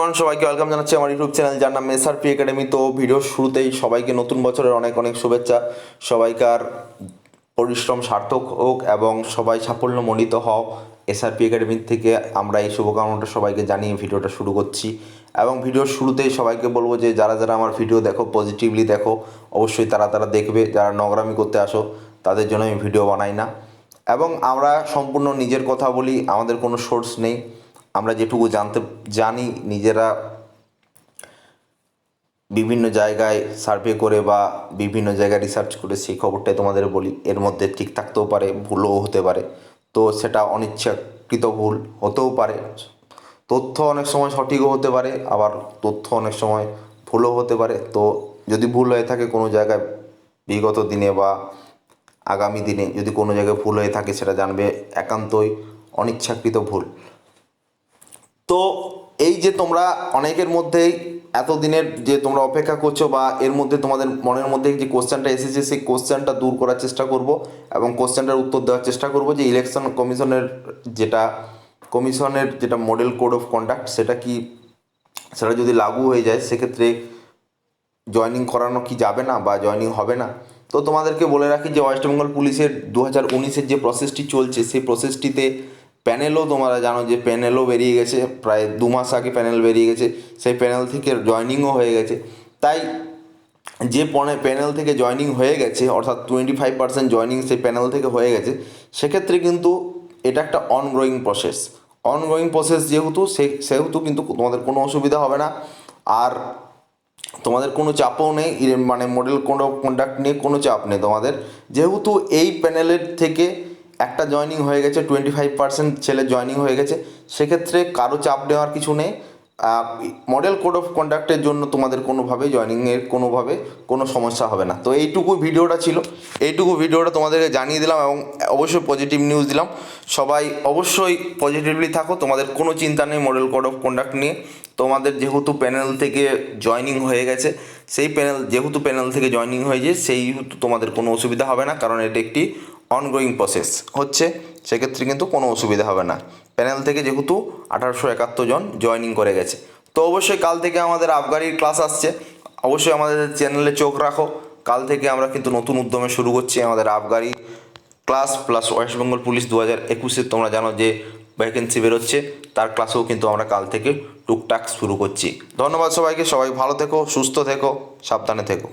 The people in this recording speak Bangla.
এভরিওয়ান সবাইকে ওয়েলকাম জানাচ্ছি আমার ইউটিউব চ্যানেল যার নাম এস এসআরপি একাডেমি তো ভিডিওর শুরুতেই সবাইকে নতুন বছরের অনেক অনেক শুভেচ্ছা। সবাইকার পরিশ্রম সার্থক হোক এবং সবাই সাফল্য সাফল্যমণ্ডিত হও। এসআরপি একাডেমি থেকে আমরা এই শুভকামনাটা সবাইকে জানিয়ে ভিডিওটা শুরু করছি। এবং ভিডিওর শুরুতেই সবাইকে বলব যে, যারা যারা আমার ভিডিও দেখো পজিটিভলি দেখো, অবশ্যই তারা তারা দেখবে। যারা নগরামি করতে আসো, তাদের জন্য আমি ভিডিও বানাই না। এবং আমরা সম্পূর্ণ নিজের কথা বলি, আমাদের কোনো সোর্স নেই। আমরা যেটুকু জানতে জানি, নিজেরা বিভিন্ন জায়গায় সার্ভে করে বা বিভিন্ন জায়গায় রিসার্চ করে সেই খবরটাই তোমাদের বলি। এর মধ্যে ঠিক থাকতেও পারে, ভুলও হতে পারে। তো সেটা অনিচ্ছাকৃত ভুল হতেও পারে। তথ্য অনেক সময় সঠিকও হতে পারে, আবার তথ্য অনেক সময় ভুলও হতে পারে। তো যদি ভুল হয়ে থাকে কোনো জায়গায় বিগত দিনে বা আগামী দিনে যদি কোনো জায়গায় ভুল হয়ে থাকে, সেটা জানবে একান্তই অনিচ্ছাকৃত ভুল। তো এই যে তোমরা অনেকের মধ্যেই এতদিনের যে তোমরা অপেক্ষা করছ বা এর মধ্যে তোমাদের মনের মধ্যে যে কোশ্চেনটা এসেছে, সেই কোশ্চেনটা দূর করার চেষ্টা করব এবং কোশ্চেনটার উত্তর দেওয়ার চেষ্টা করব যে ইলেকশন কমিশনের যেটা কমিশনের যেটা মডেল কোড অফ কন্ডাক্ট সেটা কি, সেটা যদি লাগু হয়ে যায়, সেক্ষেত্রে জয়নিং করানো কি যাবে না বা জয়নিং হবে না? তো তোমাদেরকে বলে রাখি যে ওয়েস্ট বেঙ্গল পুলিশের দু হাজার উনিশের যে প্রসেসটি চলছে, সেই প্রসেসটিতে প্যানেলও তোমরা জানো যে প্যানেলও বেরিয়ে গেছে, প্রায় দু মাস আগে প্যানেল বেরিয়ে গেছে, সেই প্যানেল থেকে জয়নিংও হয়ে গেছে। তাই যে পনে, প্যানেল থেকে জয়নিং হয়ে গেছে, অর্থাৎ টোয়েন্টি ফাইভ পার্সেন্ট জয়নিং সেই প্যানেল থেকে হয়ে গেছে, সেক্ষেত্রে কিন্তু এটা একটা অনগোয়িং প্রসেস অনগোয়িং প্রসেস যেহেতু, সে, সেহেতু কিন্তু তোমাদের কোনো অসুবিধা হবে না। আর তোমাদের কোনো চাপও নেই মানে মডেল কোনো কন্ডাক্ট নিয়ে কোনো চাপ নেই তোমাদের। যেহেতু এই প্যানেলের থেকে একটা জয়নিং হয়ে গেছে টোয়েন্টি ফাইভ পার্সেন্ট ছেলে জয়নিং হয়ে গেছে। সেক্ষেত্রে কারও চাপ নেওয়ার কিছু নেই। মডেল কোড অফ কন্ডাক্টের জন্য তোমাদের কোনোভাবে জয়নিংয়ের কোনোভাবে কোনো সমস্যা হবে না। তো এইটুকু ভিডিওটা ছিল। এইটুকু ভিডিওটা তোমাদেরকে জানিয়ে দিলাম এবং অবশ্যই পজিটিভ নিউজ দিলাম। সবাই অবশ্যই পজিটিভলি থাকো। তোমাদের কোনো চিন্তা নেই মডেল কোড অফ কন্ডাক্ট নিয়ে। তোমাদের যেহেতু প্যানেল থেকে জয়নিং হয়ে গেছে, সেই প্যানেল যেহেতু প্যানেল থেকে জয়নিং হয়েছে, সেই তোমাদের কোনো অসুবিধা হবে না। কারণ এটা একটি অনগোয়িং প্রসেস হচ্ছে, সেক্ষেত্রে কিন্তু কোনো অসুবিধা হবে না। প্যানেল থেকে যেহেতু আঠারোশো একাত্তর জন জয়নিং করে গেছে। তো অবশ্যই কাল থেকে আমাদের আবগারির ক্লাস আসছে। অবশ্যই আমাদের চ্যানেলে চোখ রাখো। কাল থেকে আমরা কিন্তু নতুন উদ্যমে শুরু করছি আমাদের আবগারি class plus West Bengal police দু হাজার একুশে। তোমরা জানো যে ভ্যাকেন্সি বেরোচ্ছে, তার ক্লাসেও কিন্তু আমরা কাল থেকে টুকটাক শুরু করছি। ধন্যবাদ সবাইকে। সবাই ভালো থেকো, সুস্থ থেকো, সাবধানে থেকো।